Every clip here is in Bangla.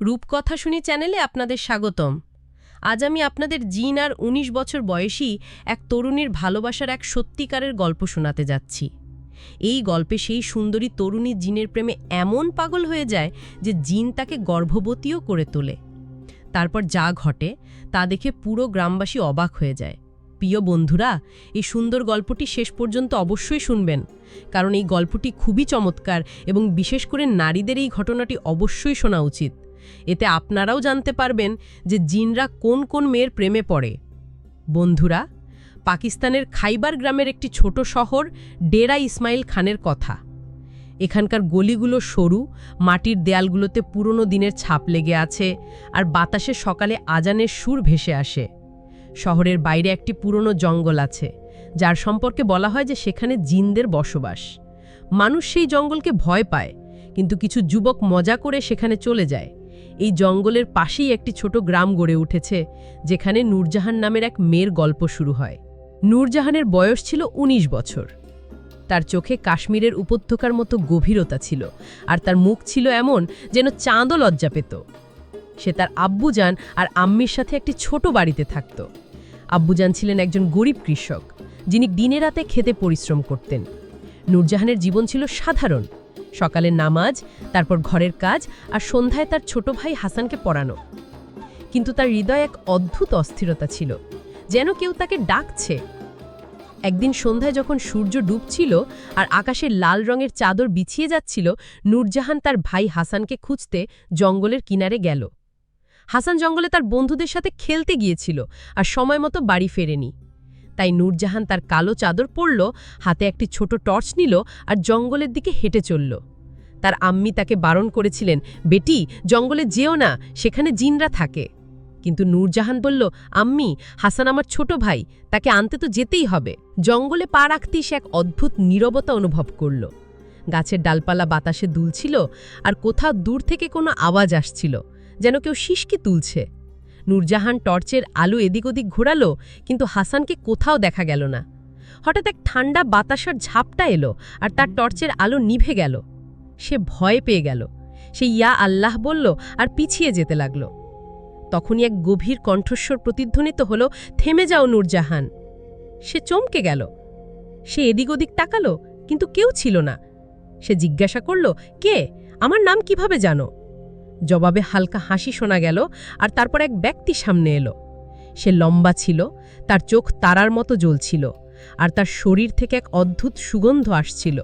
রূপকথা শুনি চ্যানেলে আপনাদের স্বাগতম। আজ আমি আপনাদের জিন আর ১৯ বছর বয়সী এক তরুণীর ভালোবাসার এক সত্যিকারের গল্প শোনাতে যাচ্ছি। এই গল্পে সেই সুন্দরী তরুণী জিনের প্রেমে এমন পাগল হয়ে যায় যে জিন তাকে গর্ভবতীও করে তোলে। তারপর যা ঘটে তা দেখে পুরো গ্রামবাসী অবাক হয়ে যায়। প্রিয় বন্ধুরা, এই সুন্দর গল্পটি শেষ পর্যন্ত অবশ্যই শুনবেন, কারণ এই গল্পটি খুবই চমৎকার এবং বিশেষ করে নারীদের এই ঘটনাটি অবশ্যই শোনা উচিত। এতে আপনারাও জানতে পারবেন যে জিনরা কোন কোন মেয়ের প্রেমে পড়ে। বন্ধুরা, পাকিস্তানের খাইবার গ্রামের একটি ছোট শহর ডেরা ইসমাইল খানের কথা। এখানকার গলিগুলো সরু, মাটির দেয়ালগুলোতে পুরনো দিনের ছাপ লেগে আছে আর বাতাসে সকালে আজানের সুর ভেসে আসে। শহরের বাইরে একটি পুরনো জঙ্গল আছে, যার সম্পর্কে বলা হয় যে সেখানে জিনদের বসবাস। মানুষ সেই জঙ্গলকে ভয় পায়, কিন্তু কিছু যুবক মজা করে সেখানে চলে যায়। এই জঙ্গলের পাশেই একটি ছোট গ্রাম গড়ে উঠেছে, যেখানে নূরজাহান নামের এক মেয়ের গল্প শুরু হয়। নূরজাহানের বয়স ছিল ১৯ বছর। তার চোখে কাশ্মীরের উপত্যকার মতো গভীরতা ছিল, আর তার মুখ ছিল এমন যেন চাঁদও লজ্জা পেত। সে তার আব্বুজান আর আম্মির সাথে একটি ছোট বাড়িতে থাকত। আব্বুজান ছিলেন একজন গরিব কৃষক, যিনি দিনে রাতে খেতে পরিশ্রম করতেন। নূরজাহানের জীবন ছিল সাধারণ সকালে নামাজ, তারপর ঘরের কাজ আর সন্ধ্যায় তার ছোট ভাই হাসানকে পড়ানো। কিন্তু তার হৃদয়ে এক অদ্ভুত অস্থিরতা ছিল, যেন কেউ তাকে ডাকছে। একদিন সন্ধ্যায় যখন সূর্য ডুবছিল আর আকাশে লাল রঙের চাদর বিছিয়ে যাচ্ছিল, নূরজাহান তার ভাই হাসানকে খুঁজতে জঙ্গলের কিনারে গেল। হাসান জঙ্গলে তার বন্ধুদের সাথে খেলতে গিয়েছিল আর সময় মতো বাড়ি ফেরেনি। তাই নূরজাহান তার কালো চাদর পরল, হাতে একটি ছোট টর্চ নিল আর জঙ্গলের দিকে হেঁটে চলল। তার আম্মি তাকে বারণ করেছিলেন, বেটি, জঙ্গলে যেও না, সেখানে জিনরা থাকে। কিন্তু নূরজাহান বলল, আম্মি, হাসান আমার ছোট ভাই, তাকে আনতে তো যেতেই হবে। জঙ্গলে পা রাখতেই সে এক অদ্ভুত নীরবতা অনুভব করল। গাছের ডালপালা বাতাসে দুলছিল আর কোথাও দূর থেকে কোনো আওয়াজ আসছিল, যেন কেউ শিশকি তুলছে। নূরজাহান টর্চের আলো এদিক ওদিক ঘোরালো, কিন্তু হাসানকে কোথাও দেখা গেল না। হঠাৎ এক ঠান্ডা বাতাসার ঝাপটা এলো আর তার টর্চের আলো নিভে গেল। সে ভয় পেয়ে গেল। সে ইয়া আল্লাহ বলল আর পিছিয়ে যেতে লাগল। তখনই এক গভীর কণ্ঠস্বর প্রতিধ্বনিত হল, থেমে যাও নূরজাহান। সে চমকে গেল। সে এদিক ওদিক তাকালো, কিন্তু কেউ ছিল না। সে জিজ্ঞাসা করল, কে? আমার নাম কীভাবে জানো? জবাবে হালকা হাসি শোনা গেল আর তারপর এক ব্যক্তি সামনে এলো। সে লম্বা ছিল, তার চোখ তারার মতো জ্বলছিল আর তার শরীর থেকে এক অদ্ভুত সুগন্ধ আসছিল,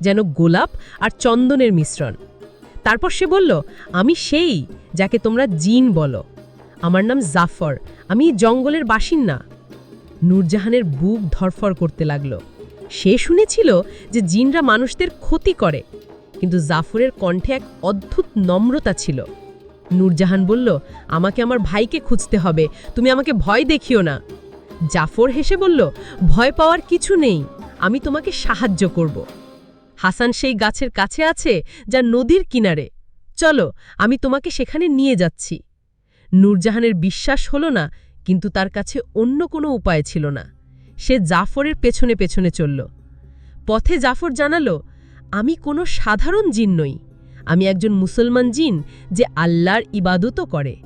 যেন গোলাপ আর চন্দনের মিশ্রণ। তারপর সে বলল, আমি সেই যাকে তোমরা জিন বলো। আমার নাম জাফর, আমি জঙ্গলের বাসিন্দা। নূরজাহানের বুক ধরফর করতে লাগল। সে শুনেছিল যে জিনরা মানুষদের ক্ষতি করে। কিন্তু জাফরের কণ্ঠে এক অদ্ভুত নম্রতা ছিল। নূরজাহান বলল, আমাকে আমার ভাইকে খুঁজতে হবে, তুমি আমাকে ভয় দেখিও না। জাফর হেসে বলল, ভয় পাওয়ার কিছু নেই, আমি তোমাকে সাহায্য করব। হাসান সেই গাছের কাছে আছে, যা নদীর কিনারে। চলো, আমি তোমাকে সেখানে নিয়ে যাচ্ছি। নূরজাহানের বিশ্বাস হলো না, কিন্তু তার কাছে অন্য কোনো উপায় ছিল না। সে জাফরের পেছনে পেছনে চলল। পথে জাফর জানালো আমি কোনো সাধারণ জিন নই। আমি একজন মুসলমান জিন যে আল্লাহর ইবাদতও করে।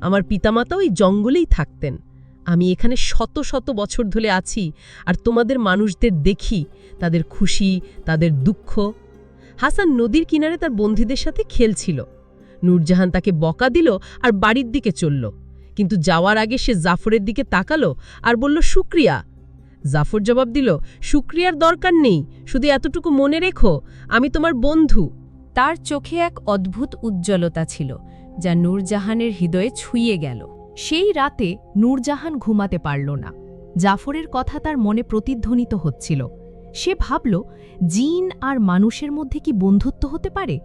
আমার পিতামাতা ওই জঙ্গলেই থাকতেন। আমি এখানে শত শত বছর ধরে আছি আর তোমাদের মানুষদের দেখি, তাদের খুশি, তাদের দুঃখ। হাসান নদীর কিনারে তার বন্ধুদের সাথে খেলছিল। নূরজাহান তাকে বকা দিল আর বাড়ির দিকে চলল। কিন্তু যাওয়ার আগে সে জাফরের দিকে তাকালো আর বলল, শুক্রিয়া। জাফর জবাব দিল, শুক্রিয়ার দরকার নেই, শুধু এতটুকু মনে রেখো, আমি তোমার বন্ধু। তার চোখে এক অদ্ভুত উজ্জ্বলতা ছিল, যা নূরজাহানের হৃদয়ে ছুঁয়ে গেল। সেই রাতে নূরজাহান ঘুমাতে পারল না। জাফরের কথা তার মনে প্রতিধ্বনিত হচ্ছিল। সে ভাবল, জিন আর মানুষের মধ্যে কি বন্ধুত্ব হতে পারে?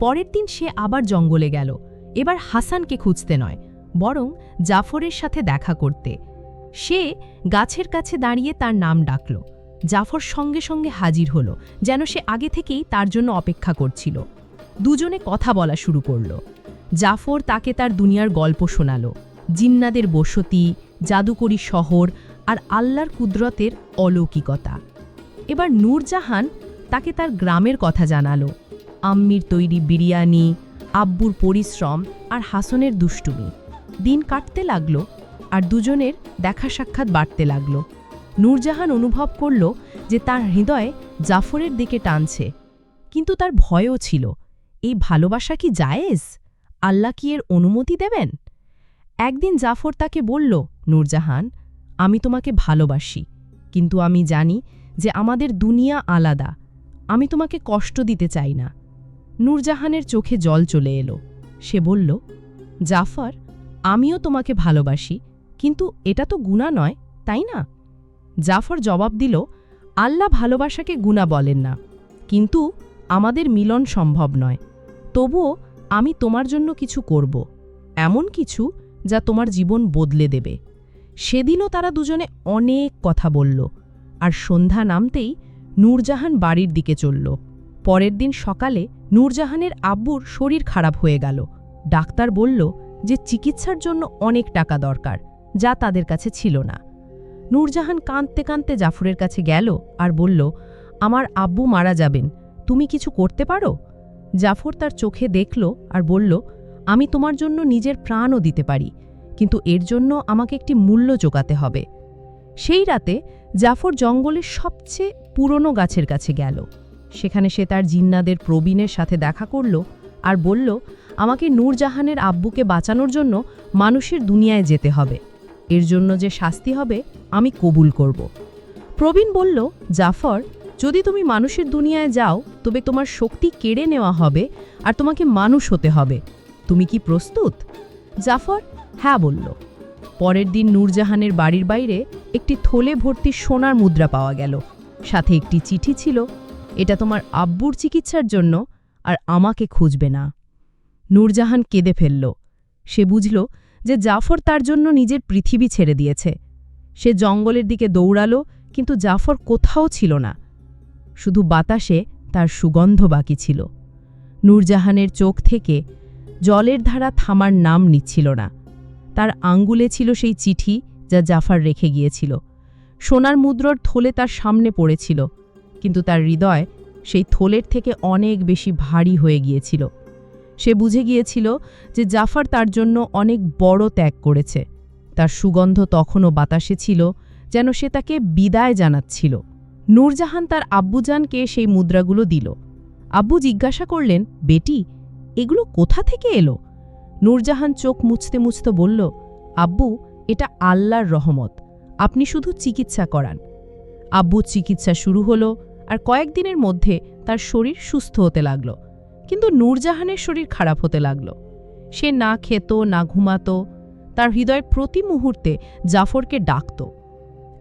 পরের দিন সে আবার জঙ্গলে গেল। এবার হাসানকে খুঁজতে নয়, বরং জাফরের সাথে দেখা করতে। সে গাছের কাছে দাঁড়িয়ে তার নাম ডাকল। জাফর সঙ্গে সঙ্গে হাজির হল, যেন সে আগে থেকেই তার জন্য অপেক্ষা করছিল। দুজনে কথা বলা শুরু করল। জাফর তাকে তার দুনিয়ার গল্প শোনাল। জিন্নাদের বসতি, জাদুকরি শহর আর আল্লাহর কুদরতের অলৌকিকতা। এবার নূরজাহান তাকে তার গ্রামের কথা জানালো। আম্মির তৈরি বিরিয়ানি, আব্বুর পরিশ্রম আর হাসনের দুষ্টুমি। দিন কাটতে লাগল আর দুজনের দেখা সাক্ষাৎ বাড়তে লাগল। নূরজাহান অনুভব করল যে তার হৃদয়ে জাফরের দিকে টানছে। কিন্তু তার ভয়ও ছিল। এই ভালোবাসা কি জায়েজ? আল্লাহ কি এর অনুমতি দেবেন? একদিন জাফর তাকে বলল, নূরজাহান, আমি তোমাকে ভালোবাসি, কিন্তু আমি জানি যে আমাদের দুনিয়া আলাদা। আমি তোমাকে কষ্ট দিতে চাই না। নূরজাহানের চোখে জল চলে এলো। সে বলল, জাফর, আমিও তোমাকে ভালোবাসি কিন্তু এটা তো গুণা নয়, তাই না? জাফর জবাব দিল, আল্লাহ ভালোবাসাকে গুণা বলেন না, কিন্তু আমাদের মিলন সম্ভব নয়। তবুও আমি তোমার জন্য কিছু করব, এমন কিছু যা তোমার জীবন বদলে দেবে। সেদিনও তারা দুজনে অনেক কথা বলল, আর সন্ধ্যা নামতেই নূরজাহান বাড়ির দিকে চলল। পরের দিন সকালে নূরজাহানের আব্বুর শরীর খারাপ হয়ে গেল। ডাক্তার বলল যে চিকিৎসার জন্য অনেক টাকা দরকার যা তাদের কাছে ছিল না। নূরজাহান কাঁদতে কাঁদতে জাফরের কাছে গেল আর বলল, আমার আব্বু মারা যাবেন, তুমি কিছু করতে পারো? জাফর তার চোখে দেখল আর বলল, আমি তোমার জন্য নিজের প্রাণও দিতে পারি, কিন্তু এর জন্য আমাকে একটি মূল্য জোগাতে হবে। সেই রাতে জাফর জঙ্গলের সবচেয়ে পুরনো গাছের কাছে গেল। সেখানে সে তার জিন্নাদের প্রবীণের সাথে দেখা করল আর বলল, আমাকে নূরজাহানের আব্বুকে বাঁচানোর জন্য মানুষের দুনিয়ায় যেতে হবে। এর জন্য যে শাস্তি হবে, আমি কবুল করব। প্রবীণ বলল, জাফর, যদি তুমি মানুষের দুনিয়ায় যাও, তবে তোমার শক্তি কেড়ে নেওয়া হবে আর তোমাকে মানুষ হতে হবে। তুমি কি প্রস্তুত? জাফর হ্যাঁ বলল। পরের দিন নূরজাহানের বাড়ির বাইরে একটি থলে ভর্তি সোনার মুদ্রা পাওয়া গেল। সাথে একটি চিঠি ছিল, এটা তোমার আব্বুর চিকিৎসার জন্য আর আমাকে খুঁজবে না। নূরজাহান কেঁদে ফেলল। সে বুঝল যে জাফর তার জন্য নিজের পৃথিবী ছেড়ে দিয়েছে। সে জঙ্গলের দিকে দৌড়ালো, কিন্তু জাফর কোথাও ছিল না। শুধু বাতাসে তার সুগন্ধ বাকি ছিল। নূরজাহানের চোখ থেকে জলের ধারা থামার নাম নিচ্ছিল না। তার আঙ্গুলে ছিল সেই চিঠি যা জাফর রেখে গিয়েছিল। সোনার মুদ্রর থলে তার সামনে পড়েছিল, কিন্তু তার হৃদয় সেই থলের থেকে অনেক বেশি ভারী হয়ে গিয়েছিল। সে বুঝে গিয়েছিল যে জাফার তার জন্য অনেক বড় ত্যাগ করেছে। তার সুগন্ধ তখনও বাতাসে ছিল যেন সে তাকে বিদায় জানাচ্ছিল। নূরজাহান তার আব্বুজানকে সেই মুদ্রাগুলো দিল। আব্বু জিজ্ঞাসা করলেন, বেটি, এগুলো কোথা থেকে এলো? নূরজাহান চোখ মুছতে মুছতে বলল, আব্বু, এটা আল্লাহর রহমত। আপনি শুধু চিকিৎসা করান। আব্বু চিকিৎসা শুরু হলো আর কয়েকদিনের মধ্যে তার শরীর সুস্থ হতে লাগল। কিন্তু নূরজাহানের শরীর খারাপ হতে লাগল। সে না খেত, না ঘুমাত, তার হৃদয় প্রতি মুহূর্তে জাফরকে ডাকত।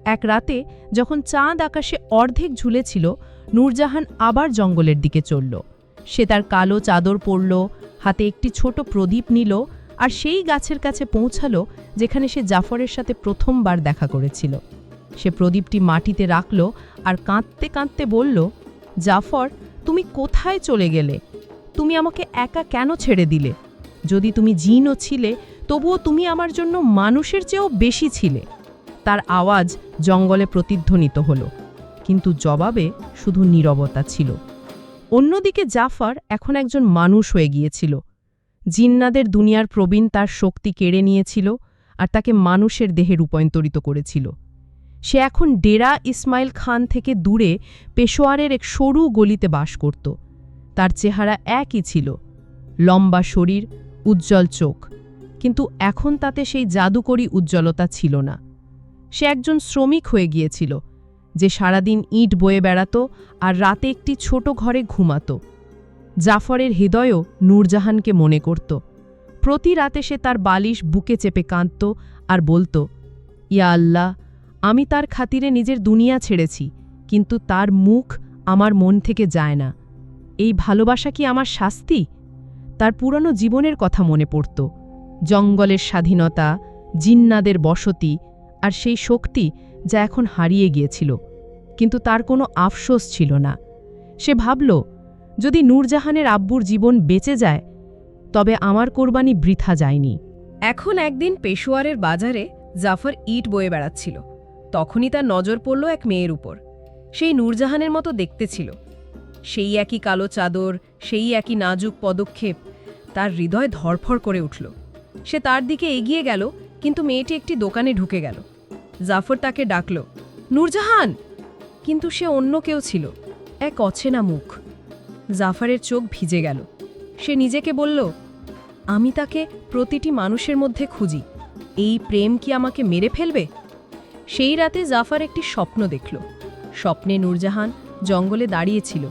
এক রাতে যখন চাঁদ আকাশে অর্ধেক ঝুলেছিল, নূরজাহান আবার জঙ্গলের দিকে চলল। সে তার কালো চাদর পরল, হাতে একটি ছোট প্রদীপ নিল আর সেই গাছের কাছে পৌঁছালো যেখানে সে জাফরের সাথে প্রথমবার দেখা করেছিল। সে প্রদীপটি মাটিতে রাখল আর কাঁদতে কাঁদতে বলল, জাফর, তুমি কোথায় চলে গেলে? তুমি আমাকে একা কেন ছেড়ে দিলে? যদি তুমি জিনও ছিলে, তবুও তুমি আমার জন্য মানুষের চেয়েও বেশি ছিলে। তার আওয়াজ জঙ্গলে প্রতিধ্বনিত হল, কিন্তু জবাবে শুধু নীরবতা ছিল। অন্যদিকে জাফর এখন একজন মানুষ হয়ে গিয়েছিল। জিন্নাদের দুনিয়ার প্রবীণ তার শক্তি কেড়ে নিয়েছিল আর তাকে মানুষের দেহে রূপান্তরিত করেছিল। সে এখন ডেরা ইসমাইল খান থেকে দূরে পেশোয়ারের এক সরু গলিতে বাস করত। তার চেহারা একই ছিল, লম্বা শরীর, উজ্জ্বল চোখ। কিন্তু এখন তাতে সেই জাদুকরী উজ্জ্বলতা ছিল না। সে একজন শ্রমিক হয়ে গিয়েছিল, যে সারাদিন ইট বয়ে বেড়াত আর রাতে একটি ছোট ঘরে ঘুমাত। জাফরের হৃদয়ও নূরজাহানকে মনে করত। প্রতি রাতে সে তার বালিশ বুকে চেপে কাঁদত আর বলতো, ইয়া আল্লাহ, আমি তার খাতিরে নিজের দুনিয়া ছেড়েছি, কিন্তু তার মুখ আমার মন থেকে যায় না। এই ভালোবাসা কি আমার শাস্তি? তার পুরনো জীবনের কথা মনে পড়ত। জঙ্গলের স্বাধীনতা, জিন্নাদের বসতি আর সেই শক্তি যা এখন হারিয়ে গিয়েছিল। কিন্তু তার কোনো আফসোস ছিল না। সে ভাবল, যদি নূরজাহানের আব্বুর জীবন বেঁচে যায়, তবে আমার কোরবানি বৃথা যায়নি। এখন একদিন পেশোয়ারের বাজারে জাফর ইট বয়ে বেড়াচ্ছিল। তখনই তার নজর পড়ল এক মেয়ের উপর। সেই নূরজাহানের মতো দেখতে ছিল। সেই একই কালো চাদর, সেই একই নাজুক পদক্ষেপ। তার হৃদয় ধরফর করে উঠল। সে তার দিকে এগিয়ে গেল, কিন্তু মেয়েটি একটি দোকানে ঢুকে গেল। জাফর তাকে ডাকল, নূরজাহান! কিন্তু সে অন্য কেউ ছিল, এক অচেনা মুখ। জাফরের চোখ ভিজে গেল। সে নিজেকে বলল, আমি তাকে প্রতিটি মানুষের মধ্যে খুঁজি। এই প্রেম কি আমাকে মেরে ফেলবে? সেই রাতে জাফার একটি স্বপ্ন দেখল। স্বপ্নে নূরজাহান জঙ্গলে দাঁড়িয়েছিল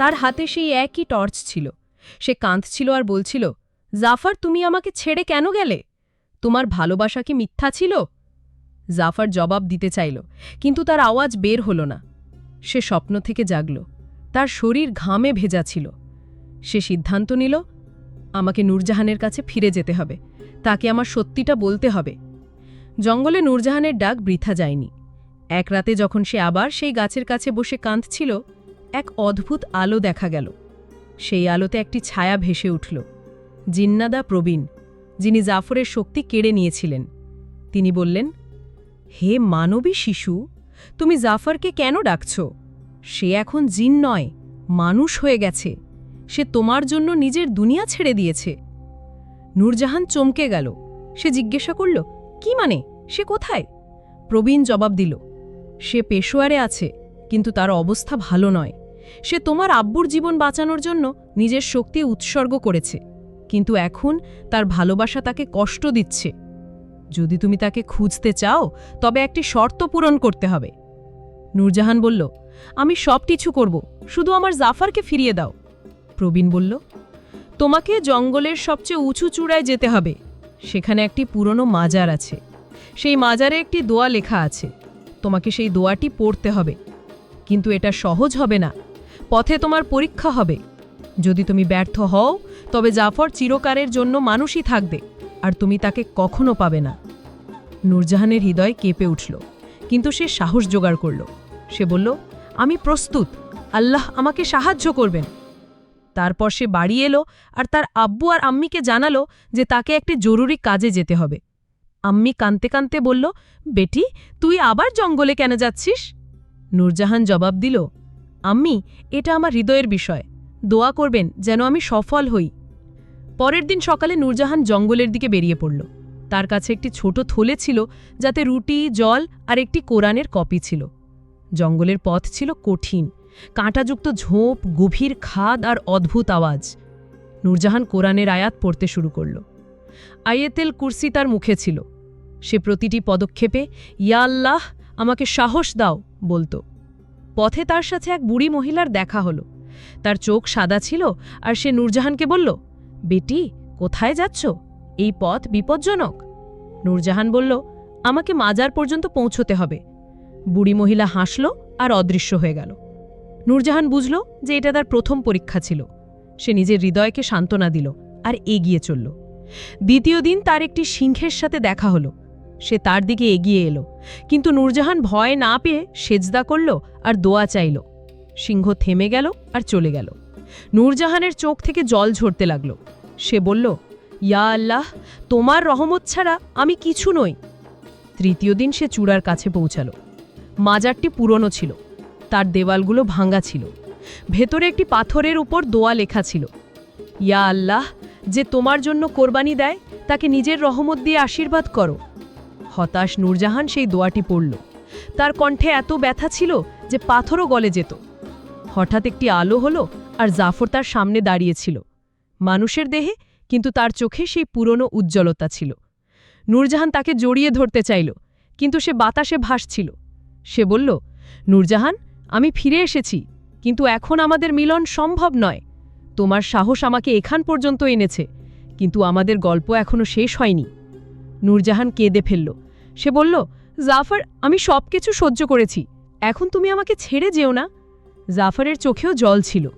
তার হাতে সেই একই টর্চ ছিল। সে কাঁদছিল আর বলছিল, জাফর, তুমি আমাকে ছেড়ে কেন গেলে? তোমার ভালোবাসা কি মিথ্যা ছিল? জাফর জবাব দিতে চাইল, কিন্তু তার আওয়াজ বের হল না। সে স্বপ্ন থেকে জাগল, তার শরীর ঘামে ভেজা ছিল। সে সিদ্ধান্ত নিল, আমাকে নূরজাহানের কাছে ফিরে যেতে হবে, তাকে আমার সত্যিটা বলতে হবে। জঙ্গলে নূরজাহানের ডাক বৃথা যায়নি। এক রাতে যখন সে আবার সেই গাছের কাছে বসে কাঁদছিল এক অদ্ভুত আলো দেখা গেল। সেই আলোতে একটি ছায়া ভেসে উঠল। জিন্নাদা প্রবীণ, যিনি জাফরের শক্তি কেড়ে নিয়েছিলেন। তিনি বললেন, হে মানবী শিশু, তুমি জাফরকে কেন ডাকছ? সে এখন জিন নয়, মানুষ হয়ে গেছে। সে তোমার জন্য নিজের দুনিয়া ছেড়ে দিয়েছে। নূরজাহান চমকে গেল। সে জিজ্ঞাসা করল, কি মানে? সে কোথায়? প্রবীণ জবাব দিল, সে পেশোয়ারে আছে, কিন্তু তার অবস্থা ভালো নয়। সে তোমার আব্বুর জীবন বাঁচানোর জন্য নিজের শক্তি উৎসর্গ করেছে। কিন্তু এখন তার ভালোবাসা তাকে কষ্ট দিচ্ছে। যদি তুমি তাকে খুঁজতে চাও, তবে একটি শর্ত পূরণ করতে হবে। নূরজাহান বলল, আমি সব কিছু করব, শুধু আমার জাফারকে ফিরিয়ে দাও। প্রবীণ বলল, তোমাকে জঙ্গলের সবচেয়ে উঁচু চূড়ায় যেতে হবে। সেখানে একটি পুরনো মাজার আছে। সেই মাজারে একটি দোয়া লেখা আছে। তোমাকে সেই দোয়াটি পড়তে হবে। কিন্তু এটা সহজ হবে না। পথে তোমার পরীক্ষা হবে। যদি তুমি ব্যর্থ হও, তবে জাফর চিরকারের জন্য মানুষই থাকবে, আর তুমি তাকে কখনো পাবে না। নূরজাহানের হৃদয় কেঁপে উঠল, কিন্তু সে সাহস জোগাড় করল। সে বলল, আমি প্রস্তুত। আল্লাহ আমাকে সাহায্য করবেন। তারপর সে বাড়ি এলো, আর তার আব্বু আর আম্মিকে জানালো যে তাকে একটি জরুরি কাজে যেতে হবে। আম্মি কানতে কানতে বলল, বেটি, তুই আবার জঙ্গলে কেন যাচ্ছিস? নূরজাহান জবাব দিল আম্মি, এটা আমার হৃদয়ের বিষয়। দোয়া করবেন যেন আমি সফল হই। পরের দিন সকালে নূরজাহান জঙ্গলের দিকে বেরিয়ে পড়ল। তার কাছে একটি ছোট থলে ছিল, যাতে রুটি, জল আর একটি কোরআনের কপি ছিল। জঙ্গলের পথ ছিল কঠিন। কাঁটাযুক্ত ঝোপ, গভীর খাদ আর অদ্ভুত আওয়াজ। নূরজাহান কোরআনের আয়াত পড়তে শুরু করল। আয়েতেল কুরসি তার মুখে ছিল। সে প্রতিটি পদক্ষেপে, ইয়া আল্লাহ, আমাকে সাহস দাও, বলতো। পথে তার সাথে এক বুড়ি মহিলার দেখা হলো। তার চোখ সাদা ছিল আর সে নূরজাহানকে বলল, বেটি, কোথায় যাচ্ছ? এই পথ বিপজ্জনক। নূরজাহান বলল, আমাকে মাজার পর্যন্ত পৌঁছতে হবে। বুড়ি মহিলা হাসল আর অদৃশ্য হয়ে গেল। নূরজাহান বুঝল যে এটা তার প্রথম পরীক্ষা ছিল। সে নিজের হৃদয়কে সান্ত্বনা দিল আর এগিয়ে চলল। দ্বিতীয় দিন তার একটি সিংহের সাথে দেখা হলো। সে তার দিকে এগিয়ে এলো। কিন্তু নূরজাহান ভয় না পেয়ে সেজদা করল আর দোয়া চাইল। সিংহ থেমে গেল আর চলে গেল। নূরজাহানের চোখ থেকে জল ঝরতে লাগল। সে বলল, ইয়া আল্লাহ, তোমার রহমত ছাড়া আমি কিছু নই। তৃতীয় দিন সে চূড়ার কাছে পৌঁছালো। মাজারটি পুরনো ছিল। তার দেওয়ালগুলো ভাঙা ছিল। ভেতরে একটি পাথরের উপর দোয়া লেখা ছিল। ইয়া আল্লাহ, যে তোমার জন্য কোরবানি দেয়, তাকে নিজের রহমত দিয়ে আশীর্বাদ করো। হতাশ নূরজাহান সেই দোয়াটি পড়ল। তার কণ্ঠে এত ব্যথা ছিল যে পাথরও গলে যেত। হঠাৎ একটি আলো হলো আর জাফর তার সামনে দাঁড়িয়েছিল মানুষের দেহে কিন্তু তার চোখে সেই পুরনো উজ্জ্বলতা ছিল। নূরজাহান তাকে জড়িয়ে ধরতে চাইল, কিন্তু সে বাতাসে ভাসছিল। সে বলল, নূরজাহান, আমি ফিরে এসেছি, কিন্তু এখন আমাদের মিলন সম্ভব নয়। তোমার সাহস আমাকে এখান পর্যন্ত এনেছে, কিন্তু আমাদের গল্প এখনও শেষ হয়নি। নূরজাহান কেঁদে ফেলল। সে বলল, জাফর, আমি সব কিছু সহ্য করেছি। এখন তুমি আমাকে ছেড়ে যেও না? জাফরের চোখেও জল ছিল।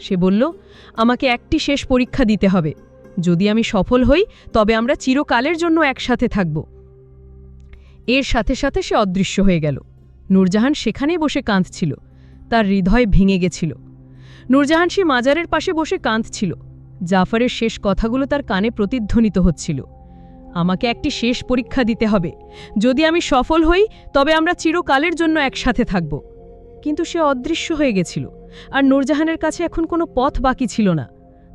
সে বলল, আমাকে একটি শেষ পরীক্ষা দিতে হবে। যদি আমি সফল হই, তবে আমরা চিরকালের জন্য একসাথে থাকব। এর সাথে সাথে সে অদৃশ্য হয়ে গেল। নূরজাহান সেখানেই বসে কাঁদছিল। তার হৃদয় ভেঙে গেছিল। নূরজাহান সে মাজারের পাশে বসে কাঁদছিল। জাফরের শেষ কথাগুলো তার কানে প্রতিধ্বনিত হচ্ছিল। আমাকে একটি শেষ পরীক্ষা দিতে হবে। যদি আমি সফল হই, তবে আমরা চিরকালের জন্য একসাথে থাকব। কিন্তু সে অদৃশ্য হয়ে গেছিল, আর নূরজাহানের কাছে এখন কোনো পথ বাকি ছিল না।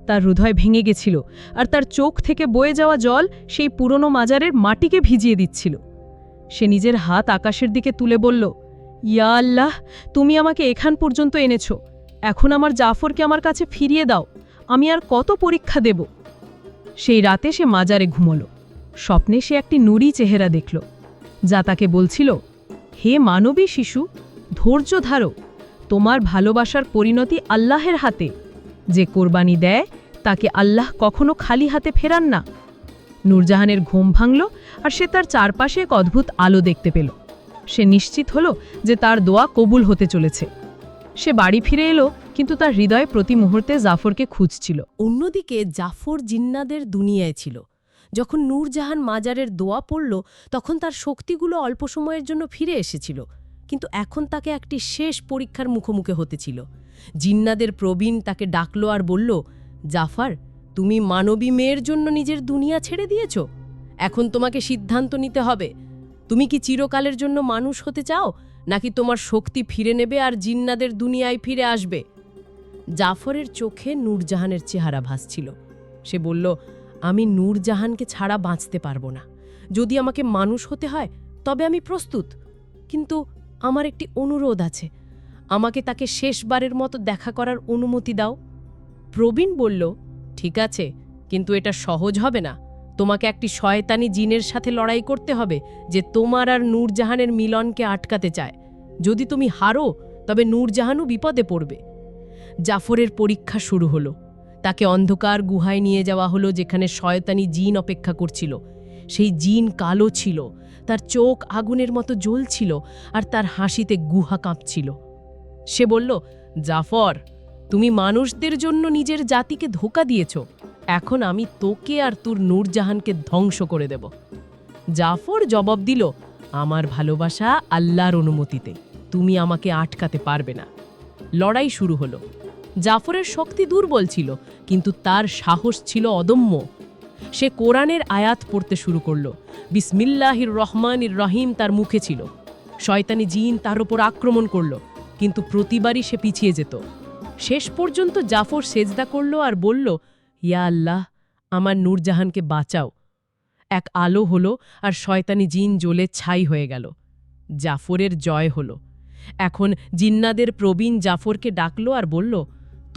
তার হৃদয় ভেঙে গেছিল, আর তার চোখ থেকে বয়ে যাওয়া জল সেই পুরনো মাজারের মাটিকে ভিজিয়ে দিচ্ছিল। সে নিজের হাত আকাশের দিকে তুলে বলল, ইয়া আল্লাহ, তুমি আমাকে এখান পর্যন্ত এনেছ। এখন আমার জাফরকে আমার কাছে ফিরিয়ে দাও। আমি আর কত পরীক্ষা দেব? সেই রাতে সে মাজারে ঘুমল। স্বপ্নে সে একটি নুরি চেহারা দেখল, যা তাকে বলছিল, হে মানবী শিশু, ধৈর্য ধারো, তোমার ভালোবাসার পরিণতি আল্লাহের হাতে। যে কোরবানি দেয়, তাকে আল্লাহ কখনো খালি হাতে ফেরান না। নূরজাহানের ঘুম ভাঙল আর সে তার চারপাশে এক অদ্ভুত আলো দেখতে পেল। সে নিশ্চিত হলো যে তার দোয়া কবুল হতে চলেছে। সে বাড়ি ফিরে এলো, কিন্তু তার হৃদয় প্রতি মুহূর্তে জাফরকে খুঁজছিল। অন্যদিকে জাফর জিন্নাদের দুনিয়ায় ছিল। যখন নূরজাহান মাজারের দোয়া পড়ল, তখন তার শক্তিগুলো অল্প সময়ের জন্য ফিরে এসেছিল। কিন্তু এখন তাকে একটি শেষ পরীক্ষার মুখোমুখি হতেছিল জিন্নাদের প্রবীণ তাকে ডাকল আর বলল, জাফর, তুমি মানবী মেয়ের জন্য নিজের দুনিয়া ছেড়ে দিয়েছ? এখন তোমাকে সিদ্ধান্ত নিতে হবে। তুমি কি চিরকালের জন্য মানুষ হতে চাও, নাকি তোমার শক্তি ফিরে নেবে আর জিন্নাদের দুনিয়ায় ফিরে আসবে? জাফরের চোখে নূরজাহানের চেহারা ভাসছিল। সে বলল আমি নূরজাহানকে ছাড়া বাঁচতে পারব না। যদি আমাকে মানুষ হতে হয়, তবে আমি প্রস্তুত। কিন্তু আমার একটি অনুরোধ আছে। আমাকে তাকে শেষবারের মতো দেখা করার অনুমতি দাও। প্রবীণ বলল, ঠিক আছে, কিন্তু এটা সহজ হবে না। তোমাকে একটি শয়তানি জিনের সাথে লড়াই করতে হবে যে তোমার আর নূরজাহানের মিলনকে আটকাতে চায়। যদি তুমি হারো, তবে নূরজাহানও বিপদে পড়বে। জাফরের পরীক্ষা শুরু হলো। তাকে অন্ধকার গুহায় নিয়ে যাওয়া হলো যেখানে শয়তানি জিন অপেক্ষা করছিল। সেই জিন কালো ছিল, তার চোখ আগুনের মতো জ্বলছিল আর তার হাসিতে গুহা কাঁপছিল। সে বলল, জাফর, তুমি মানুষদের জন্য নিজের জাতিকে ধোকা দিয়েছ। এখন আমি তোকে আর তোর নূরজাহানকে ধ্বংস করে দেব। জাফর জবাব দিল, আমার ভালোবাসা আল্লাহর অনুমতিতে। তুমি আমাকে আটকাতে পারবে না। লড়াই শুরু হলো। জাফরের শক্তি দুর্বল ছিল, কিন্তু তার সাহস ছিল অদম্য। সে কোরআনের আয়াত পড়তে শুরু করল। বিসমিল্লাহির রহমানির রহিম তার মুখে ছিল। শয়তানি জিন তার ওপর আক্রমণ করল, কিন্তু প্রতিবারই সে পিছিয়ে যেত। শেষ পর্যন্ত জাফর সেজদা করল আর বলল, ইয়া আল্লাহ, আমার নূরজাহানকে বাঁচাও। এক আলো হলো আর শয়তানি জিন জ্বলে ছাই হয়ে গেল। জাফরের জয় হলো। এখন জিন্নাদের প্রবীণ জাফরকে ডাকল আর বলল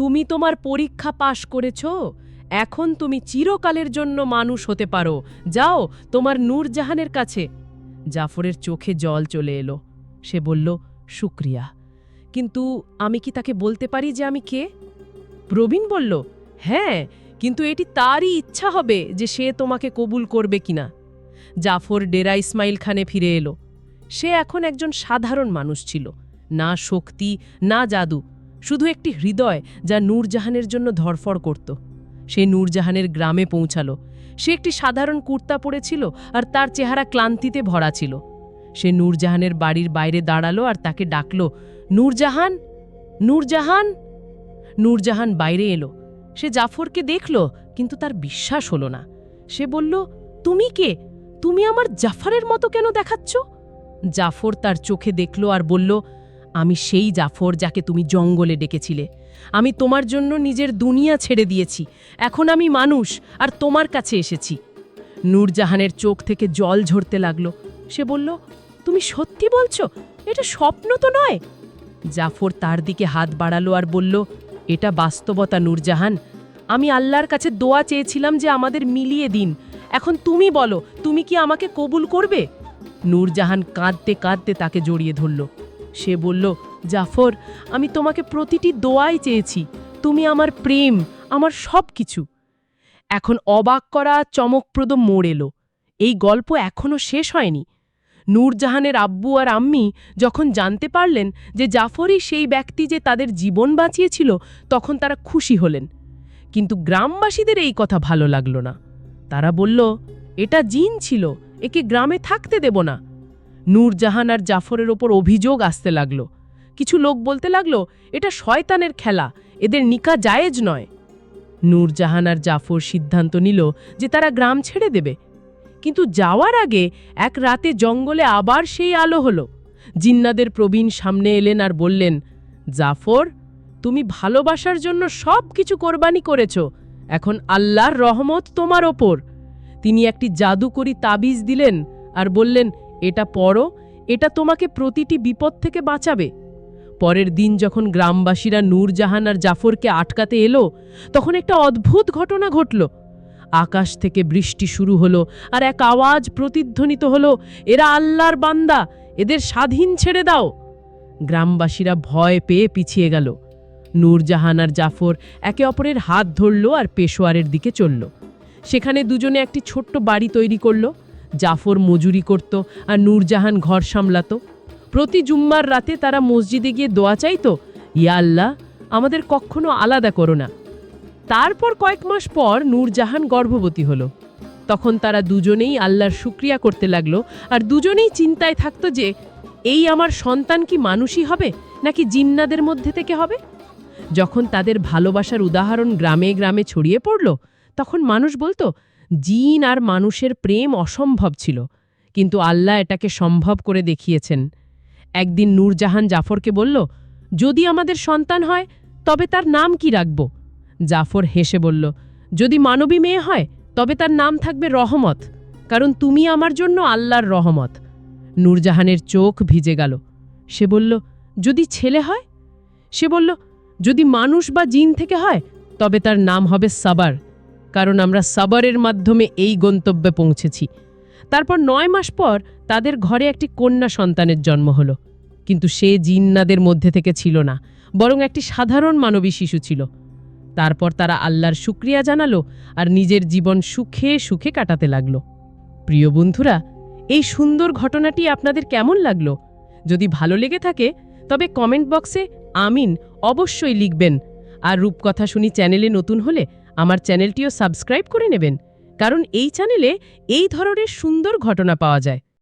তুমি তোমার পরীক্ষা পাশ করেছ, এখন তুমি চিরকালের জন্য মানুষ হতে পারো। যাও, তোমার নূরজাহানের কাছে। জাফরের চোখে জল চলে এলো। সে বলল, শুক্রিয়া। কিন্তু আমি কি তাকে বলতে পারি যে আমি কে? প্রবীণ বলল হ্যাঁ কিন্তু এটি তারই ইচ্ছা হবে যে সে তোমাকে কবুল করবে কিনা জাফর ডেরা ইসমাইল খানে ফিরে এলো। সে এখন একজন সাধারণ মানুষ ছিল, না শক্তি, না জাদু। শুধু একটি হৃদয় যা নূরজাহানের জন্য ধরফড় করত। সে নূরজাহানের গ্রামে পৌঁছালো। সে একটি সাধারণ কুর্তা পরেছিল আর তার চেহারা ক্লান্তিতে ভরা ছিল। সে নূরজাহানের বাড়ির বাইরে দাঁড়াল আর তাকে ডাকল, নূরজাহান! নূরজাহান! নূরজাহান বাইরে এলো। সে জাফরকে দেখল, কিন্তু তার বিশ্বাস হলো না। সে বলল, তুমি কে? তুমি আমার জাফরের মতো কেন দেখাচ্ছ? জাফর তার চোখে দেখল আর বলল আমি সেই জাফর যাকে তুমি জঙ্গলে ডেকেছিলে। আমি তোমার জন্য নিজের দুনিয়া ছেড়ে দিয়েছি। এখন আমি মানুষ আর তোমার কাছে এসেছি। নূরজাহানের চোখ থেকে জল ঝরতে লাগল। সে বলল, তুমি সত্যি বলছো? এটা স্বপ্ন তো নয়? জাফর তার দিকে হাত বাড়ালো আর বলল, এটা বাস্তবতা নূরজাহান। আমি আল্লাহর কাছে দোয়া চেয়েছিলাম যে আমাদের মিলিয়ে দিন। এখন তুমি বলো, তুমি কি আমাকে কবুল করবে? নূরজাহান কাঁদতে কাঁদতে তাকে জড়িয়ে ধরল। সে বলল, জাফর, আমি তোমাকে প্রতিটি দোয়াই চেয়েছি। তুমি আমার প্রেম, আমার সব কিছু এখন অবাক করা চমকপ্রদ মোড় এলো। এই গল্প এখনও শেষ হয়নি। নূরজাহানের আব্বু আর আম্মি যখন জানতে পারলেন যে জাফরই সেই ব্যক্তি যে তাদের জীবন বাঁচিয়েছিল, তখন তারা খুশি হলেন। কিন্তু গ্রামবাসীদের এই কথা ভালো লাগল না। তারা বলল, এটা জিন ছিল, একে গ্রামে থাকতে দেব না। নূরজাহান আর জাফরের ওপর অভিযোগ আসতে লাগল। কিছু লোক বলতে লাগল, এটা শয়তানের খেলা, এদের নিকা জায়েজ নয়। নূরজাহান আর জাফর সিদ্ধান্ত নিল যে তারা গ্রাম ছেড়ে দেবে। কিন্তু যাওয়ার আগে এক রাতে জঙ্গলে আবার সেই আলো হলো। জিন্নাদের প্রবীণ সামনে এলেন আর বললেন, জাফর, তুমি ভালোবাসার জন্য সব কিছু কোরবানি করেছ। এখন আল্লাহর রহমত তোমার ওপর। তিনি একটি জাদুকরি তাবিজ দিলেন আর বললেন এটা পড়ো, এটা তোমাকে প্রতিটি বিপদ থেকে বাঁচাবে। পরের দিন যখন গ্রামবাসীরা নূরজাহান আর জাফরকে আটকাতে এলো, তখন একটা অদ্ভুত ঘটনা ঘটল। আকাশ থেকে বৃষ্টি শুরু হলো আর এক আওয়াজ প্রতিধ্বনিত হলো, এরা আল্লাহর বান্দা, এদের স্বাধীন ছেড়ে দাও। গ্রামবাসীরা ভয় পেয়ে পিছিয়ে গেল। নূরজাহান আর জাফর একে অপরের হাত ধরল আর পেশোয়ারের দিকে চলল। সেখানে দুজনে একটি ছোট্ট বাড়ি তৈরি করল। জাফর মজুরি করত আর নূরজাহান ঘর সামলাতো। প্রতি জুম্মার রাতে তারা মসজিদে গিয়ে দোয়া চাইতো, ইয়া আল্লাহ, আমাদের কখনো আলাদা করো না। তারপর কয়েক মাস পর নূরজাহান গর্ভবতী হলো। তখন তারা দুজনেই আল্লাহর শুক্রিয়া করতে লাগল আর দুজনেই চিন্তায় থাকতো যে, এই আমার সন্তান কি মানুষই হবে নাকি জিন্নাদের মধ্যে থেকে হবে? যখন তাদের ভালোবাসার উদাহরণ গ্রামে গ্রামে ছড়িয়ে পড়ল, তখন মানুষ বলতো জিন আর মানুষের প্রেম অসম্ভব ছিল, কিন্তু আল্লাহ এটাকে সম্ভব করে দেখিয়েছেন। একদিন নূরজাহান জাফরকে বলল, যদি আমাদের সন্তান হয়, তবে তার নাম কি রাখব? জাফর হেসে বলল, যদি মানবী মেয়ে হয়, তবে তার নাম থাকবে রহমত, কারণ তুমি আমার জন্য আল্লাহর রহমত। নূরজাহানের চোখ ভিজে গেল। সে বলল, যদি ছেলে হয়? সে বলল, যদি মানুষ বা জিন থেকে হয়, তবে তার নাম হবে সাবার। কারণ আমরা সাবারের মাধ্যমে এই গন্তব্যে পৌঁছেছি। তারপর নয় মাস পর তাদের ঘরে একটি কন্যা সন্তানের জন্ম হলো। কিন্তু সে জিন্নাদের মধ্যে থেকে ছিল না, বরং একটি সাধারণ মানবী শিশু ছিল। তারপর তারা আল্লাহর শুক্রিয়া জানালো আর নিজের জীবন সুখে সুখে কাটাতে লাগল। প্রিয় বন্ধুরা, এই সুন্দর ঘটনাটি আপনাদের কেমন লাগল? যদি ভালো লেগে থাকে, তবে কমেন্ট বক্সে আমিন অবশ্যই লিখবেন। আর রূপকথা শুনি চ্যানেলে নতুন হলে আমার চ্যানেলটিও সাবস্ক্রাইব করে নেবেন কারণ এই চ্যানেলে এই ধরনের সুন্দর ঘটনা পাওয়া যায়।